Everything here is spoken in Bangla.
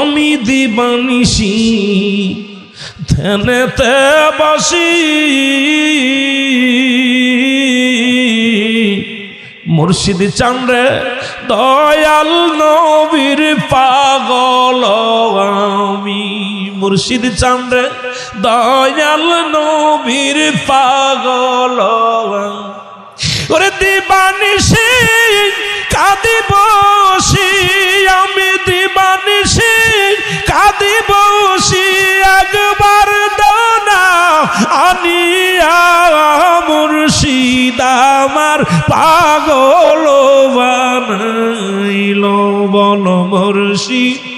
আমি দিবানিসি ধ্যানেতে বসি। মুর্শিদ চান্দ্রে দয়াল নবীর আমি মুর্শিদ চান্দ্রে দয়াল নবীর পাগল। ওরে দিবানিসি কাঁদি বসি আমি দিবানিসি কাঁদি বসি একবার দানা আনিয়া মুর্শিদ আমার পাগল বানাইল বল মুর্শিদ